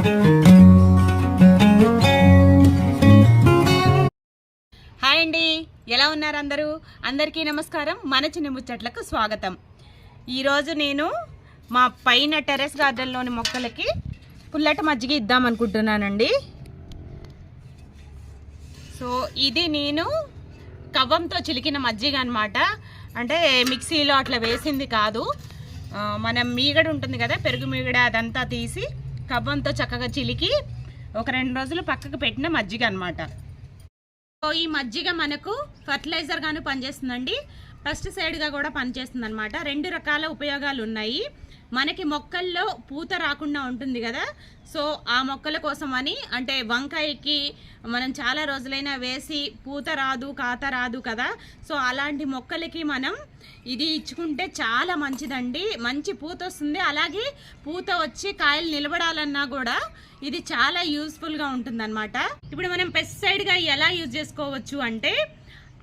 Hi అండి. ఎలా ఉన్నారు అందరూ? అందరికీ నమస్కారం. మన చిన్న ముచ్చట్లకు స్వాగతం. ఈరోజు నేను మా పైన టెర్రస్ గార్డెన్లోని మొక్కలకి పుల్లట మజ్జిగ ఇద్దాం అనుకుంటున్నానండి. సో ఇది నేను కవ్వంతో చిలికిన మజ్జిగ అనమాట అంటే మిక్సీలో అట్లా వేసింది కాదు. మనం మీగడ ఉంటుంది కదా పెరుగు మీగడ అదంతా తీసి కవ్వంతో చక్కగా చిలికి ఒక రెండు రోజులు పక్కకు పెట్టిన మజ్జిగ అనమాట సో ఈ మజ్జిగ మనకు ఫర్టిలైజర్గాను పనిచేస్తుందండి. పెస్టిసైడ్గా కూడా పనిచేస్తుంది అనమాట రెండు రకాల ఉపయోగాలు ఉన్నాయి. మనకి మొక్కల్లో పూత రాకుండా ఉంటుంది కదా. సో ఆ మొక్కల కోసం అని అంటే వంకాయకి మనం చాలా రోజులైనా వేసి పూత రాదు కాత రాదు కదా. సో అలాంటి మొక్కలకి మనం ఇది ఇచ్చుకుంటే చాలా మంచిదండి. మంచి పూత వస్తుంది. అలాగే పూత వచ్చి కాయలు నిలబడాలన్నా కూడా ఇది చాలా యూస్ఫుల్గా ఉంటుందన్నమాట. ఇప్పుడు మనం పెస్టిసైడ్గా ఎలా యూజ్ చేసుకోవచ్చు అంటే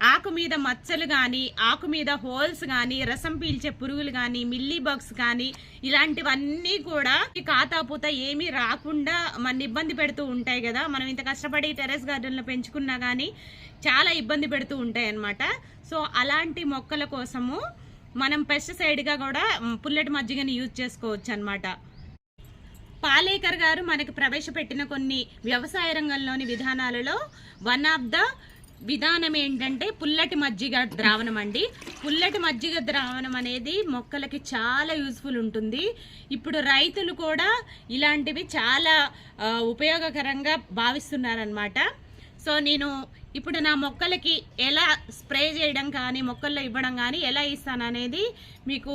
ఆకు మీద మచ్చలు కానీ ఆకు మీద హోల్స్ కానీ రసం పీల్చే పురుగులు కానీ మిల్లీ బగ్స్ కానీ ఇలాంటివన్నీ కూడా ఈ కాతాపూత ఏమీ రాకుండా మన ఇబ్బంది పెడుతూ ఉంటాయి కదా. మనం ఇంత కష్టపడి టెర్రస్ గార్డెన్లో పెంచుకున్నా కానీ చాలా ఇబ్బంది పెడుతూ ఉంటాయి అన్నమాట. సో అలాంటి మొక్కల కోసము మనం పెస్టిసైడ్గా కూడా పుల్లటి మజ్జిగని యూజ్ చేసుకోవచ్చు అన్నమాట. పాలేకర్ గారు మనకు ప్రవేశపెట్టిన కొన్ని వ్యవసాయ రంగంలోని విధానాలలో వన్ ఆఫ్ ద విధానం ఏంటంటే పుల్లటి మజ్జిగ ద్రావణం అండి. పుల్లటి మజ్జిగ ద్రావణం అనేది మొక్కలకి చాలా యూస్ఫుల్ ఉంటుంది. ఇప్పుడు రైతులు కూడా ఇలాంటివి చాలా ఉపయోగకరంగా భావిస్తున్నారనమాట సో నేను ఇప్పుడు నా మొక్కలకి ఎలా స్ప్రే చేయడం కానీ మొక్కల్లో ఇవ్వడం కానీ ఎలా ఇస్తాననేది మీకు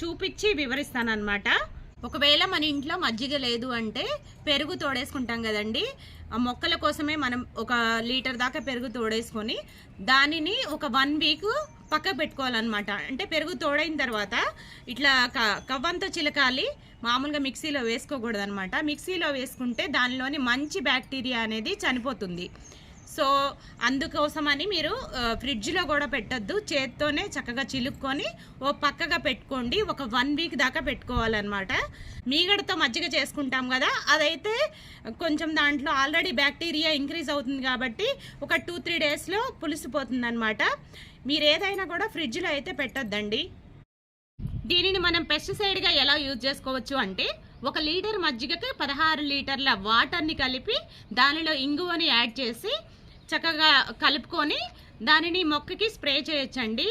చూపించి చూపించి వివరిస్తానన్నమాట. ఒకవేళ మన ఇంట్లో మజ్జిగ లేదు అంటే పెరుగు తోడేసుకుంటాం కదండి. ఆ మొక్కల కోసమే మనం ఒక లీటర్ దాకా పెరుగు తోడేసుకొని దానిని ఒక వన్ వీక్ పక్క పెట్టుకోవాలన్నమాట. అంటే పెరుగు తోడైన తర్వాత ఇట్లా క- కవ్వంతో చిలకాలి మామూలుగా మిక్సీలో వేసుకోకూడదు అనమాట మిక్సీలో వేసుకుంటే దానిలోని మంచి బ్యాక్టీరియా అనేది చనిపోతుంది. సో అందుకోసమని మీరు ఫ్రిడ్జ్లో కూడా పెట్టద్దు. చేత్తోనే చక్కగా చిలుక్కొని ఓ పక్కగా పెట్టుకోండి. ఒక వన్ వీక్ దాకా పెట్టుకోవాలన్నమాట. మీగడతో మజ్జిగ చేసుకుంటాం కదా అదైతే కొంచెం దాంట్లో ఆల్రెడీ బ్యాక్టీరియా ఇంక్రీజ్ అవుతుంది కాబట్టి ఒక టూ త్రీ డేస్లో పులిసిపోతుంది అనమాట మీరు ఏదైనా కూడా ఫ్రిడ్జ్లో అయితే పెట్టొద్దండి. దీనిని మనం పెస్టిసైడ్గా ఎలా యూజ్ చేసుకోవచ్చు అంటే ఒక లీటర్ మజ్జిగకి పదహారు లీటర్ల వాటర్ని కలిపి దానిలో ఇంగువని యాడ్ చేసి చక్కగా కలుపుకొని దానిని మొక్కకి స్ప్రే చేయొచ్చండి.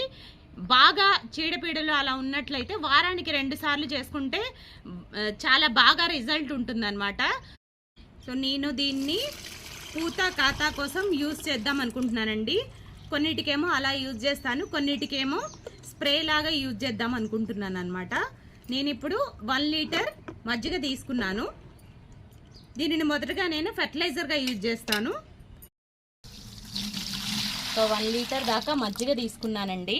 బాగా చీడపీడలు అలా ఉన్నట్లయితే వారానికి రెండు సార్లు చేసుకుంటే చాలా బాగా రిజల్ట్ ఉంటుందన్నమాట. సో నేను దీన్ని పూత ఖాతా కోసం యూజ్ చేద్దాం అనుకుంటున్నానండి. కొన్నిటికేమో అలా యూజ్ చేస్తాను కొన్నిటికేమో స్ప్రే లాగా యూజ్ చేద్దాం అనుకుంటున్నాను అనమాట నేను ఇప్పుడు వన్ లీటర్ మజ్జిగ తీసుకున్నాను. దీనిని మొదటగా నేను ఫెర్టిలైజర్గా యూజ్ చేస్తాను. సో వన్ లీటర్ దాకా మజ్జిగ తీసుకున్నానండి.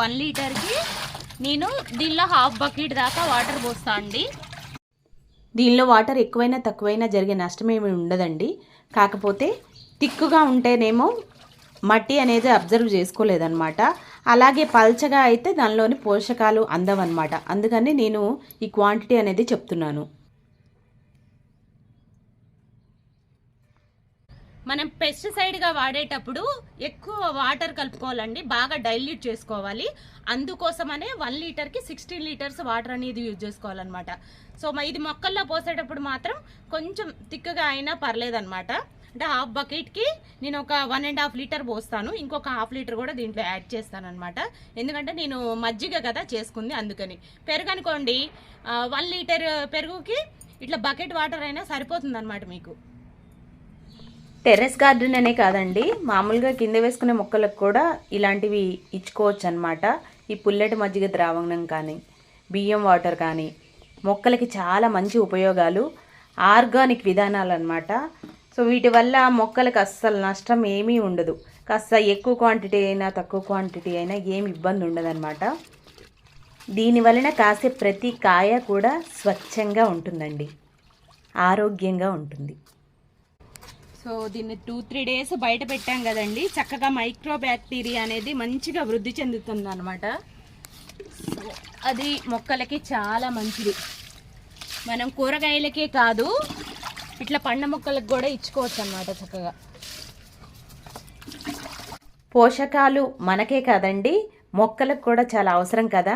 వన్ లీటర్కి నేను దీనిలో హాఫ్ బకెట్ దాకా వాటర్ పోస్తా అండి. దీనిలో వాటర్ ఎక్కువైనా తక్కువైనా జరిగే నష్టం ఏమి ఉండదండి. కాకపోతే తిక్కుగా ఉంటేనేమో మట్టి అనేది అబ్జర్వ్ చేసుకోలేదన్నమాట. అలాగే పల్చగా అయితే దానిలోని పోషకాలు అందవన్నమాట. అందుకని నేను ఈ క్వాంటిటీ అనేది చెప్తున్నాను. మనం పెస్టిసైడ్గా వాడేటప్పుడు ఎక్కువ వాటర్ కలుపుకోవాలండి బాగా డైల్యూట్ చేసుకోవాలి. అందుకోసమనే వన్ లీటర్కి సిక్స్టీన్ లీటర్స్ వాటర్ అనేది యూజ్ చేసుకోవాలన్నమాట. సో మ- ఇది మొక్కల్లో పోసేటప్పుడు మాత్రం కొంచెం తిక్కగా అయినా పర్లేదన్నమాట. అంటే హాఫ్ బకెట్కి నేను ఒక వన్ అండ్ హాఫ్ లీటర్ పోస్తాను. ఇంకొక హాఫ్ లీటర్ కూడా దీంట్లో యాడ్ చేస్తాను అనమాట ఎందుకంటే నేను మజ్జిగ కదా చేసుకుంది అందుకని. పెరుగు అనుకోండి వన్ లీటర్ పెరుగుకి ఇట్లా బకెట్ వాటర్ అయినా సరిపోతుంది అనమాట మీకు. టెర్రస్ గార్డెన్ అనే కాదండి మామూలుగా కింద వేసుకునే మొక్కలకు కూడా ఇలాంటివి ఇచ్చుకోవచ్చు అనమాట ఈ పుల్లటి మజ్జిగ ద్రావణం కానీ బియ్యం వాటర్ కానీ మొక్కలకి చాలా మంచి ఉపయోగాలు ఆర్గానిక్ విధానాలు అనమాట సో వీటి వల్ల మొక్కలకు అస్సలు నష్టం ఏమీ ఉండదు. కాస్త ఎక్కువ క్వాంటిటీ అయినా తక్కువ క్వాంటిటీ అయినా ఏమి ఇబ్బంది ఉండదన్నమాట. దీనివలన కాసే ప్రతి కాయ కూడా స్వచ్ఛంగా ఉంటుందండి. ఆరోగ్యంగా ఉంటుంది. సో సో దీన్ని టూ త్రీ డేస్ బయట పెట్టాం కదండి. చక్కగా మైక్రో బ్యాక్టీరియా అనేది మంచిగా వృద్ధి చెందుతుంది అనమాట సో అది మొక్కలకి చాలా మంచిది. మనం కూరగాయలకే కాదు ఇట్లా పండ్ల మొక్కలకు కూడా ఇచ్చుకోవచ్చు అన్నమాట చక్కగా. పోషకాలు మనకే కాదండి మొక్కలకు కూడా చాలా అవసరం కదా.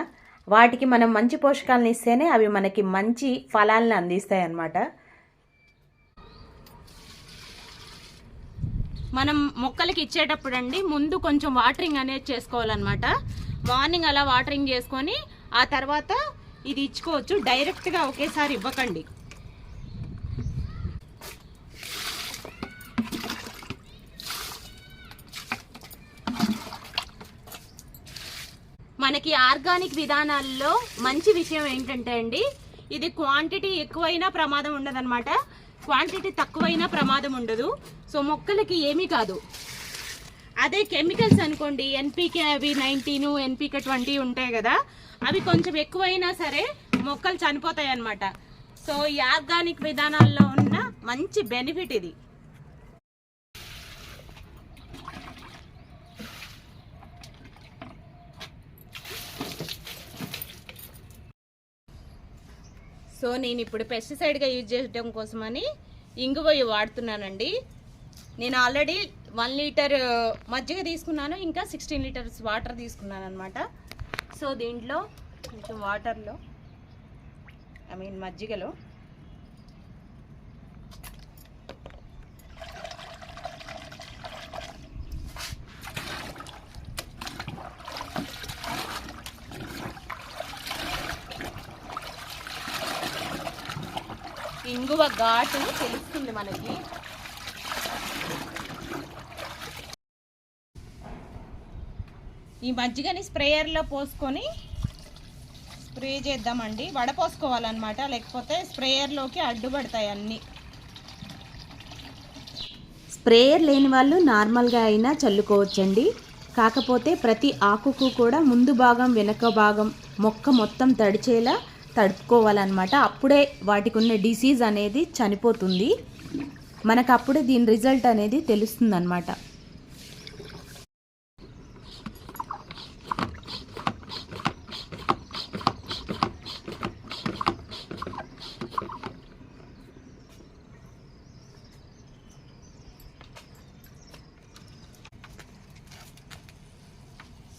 వాటికి మనం మంచి పోషకాలను ఇస్తేనే అవి మనకి మంచి ఫలాలను అందిస్తాయి అన్నమాట. మనం మొక్కలకి ఇచ్చేటప్పుడు అండి ముందు కొంచెం వాటరింగ్ అనేది చేసుకోవాలన్నమాట. మార్నింగ్ అలా వాటరింగ్ చేసుకొని ఆ తర్వాత ఇది ఇచ్చుకోవచ్చు. డైరెక్ట్గా ఒకేసారి ఇవ్వకండి. మనకి ఆర్గానిక్ విధానాల్లో మంచి విషయం ఏంటంటే అండి ఇది క్వాంటిటీ ఎక్కువైనా ప్రమాదం ఉండదన్నమాట. క్వాంటిటీ తక్కువైనా ప్రమాదం ఉండదు. సో మొక్కలకి ఏమీ కాదు. అదే కెమికల్స్ అనుకోండి ఎన్పికే అవి నైన్టీన్ ఎన్పికే ట్వంటీ ఉంటాయి కదా అవి కొంచెం ఎక్కువైనా సరే మొక్కలు చనిపోతాయి అన్నమాట సో ఈ ఆర్గానిక్ విధానాల్లో ఉన్న మంచి బెనిఫిట్ ఇది. సో నేను ఇప్పుడు పెస్టిసైడ్గా యూజ్ చేయడం కోసమని ఇంగువ వాడుతున్నానండి. నేను ఆల్రెడీ వన్ లీటర్ మజ్జిగ తీసుకున్నాను ఇంకా సిక్స్టీన్ లీటర్స్ వాటర్ తీసుకున్నాను అనమాట సో దీంట్లో కొంచెం వాటర్లో ఐ మీన్ మజ్జిగలో ఇంగువ ఘాటు తెలుస్తుంది మనకి. ఈ మజ్జిగని స్ప్రేయర్లో పోసుకొని స్ప్రే చేద్దామండి. వడపోసుకోవాలన్నమాట లేకపోతే స్ప్రేయర్లోకి అడ్డుపడతాయి అన్నీ. స్ప్రేయర్ లేని వాళ్ళు నార్మల్గా అయినా చల్లుకోవచ్చండి. కాకపోతే ప్రతి ఆకుకు కూడా ముందు భాగం వెనక భాగం మొక్క మొత్తం తడిచేలా తడుపుకోవాలన్నమాట. అప్పుడే వాటికి ఉన్న డిసీజ్ అనేది చనిపోతుంది. మనకు అప్పుడే దీని రిజల్ట్ అనేది తెలుస్తుంది అన్నమాట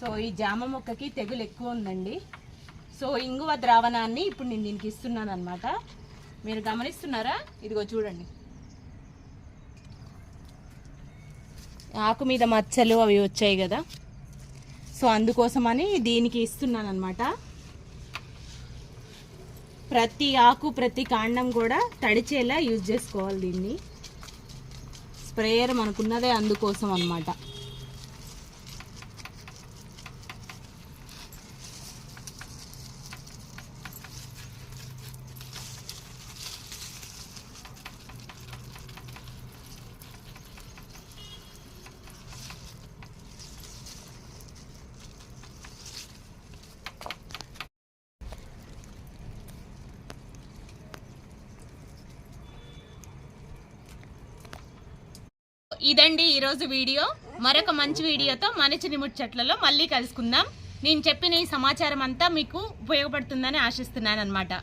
సో ఈ జామ మొక్కకి తెగులు ఎక్కువ ఉందండి. సో ఇంగువ ద్రావణాన్ని ఇప్పుడు నేను దీనికి ఇస్తున్నాను అనమాట మీరు గమనిస్తున్నారా? ఇదిగో చూడండి. ఆకు మీద మచ్చలు అవి వచ్చాయి కదా. సో అందుకోసమని దీనికి ఇస్తున్నాను అనమాట ప్రతి ఆకు ప్రతి కాండం కూడా తడిచేలా యూజ్ చేసుకోవాలి దీన్ని. స్ప్రేయర్ మనకున్నదే అందుకోసం అనమాట ఇదండి ఈరోజు వీడియో. మరొక మంచి వీడియోతో మనిషిని ముచ్చట్లలో మళ్ళీ కలుసుకుందాం. నేను చెప్పిన ఈ సమాచారం అంతా మీకు ఉపయోగపడుతుందని ఆశిస్తున్నాను అనమాట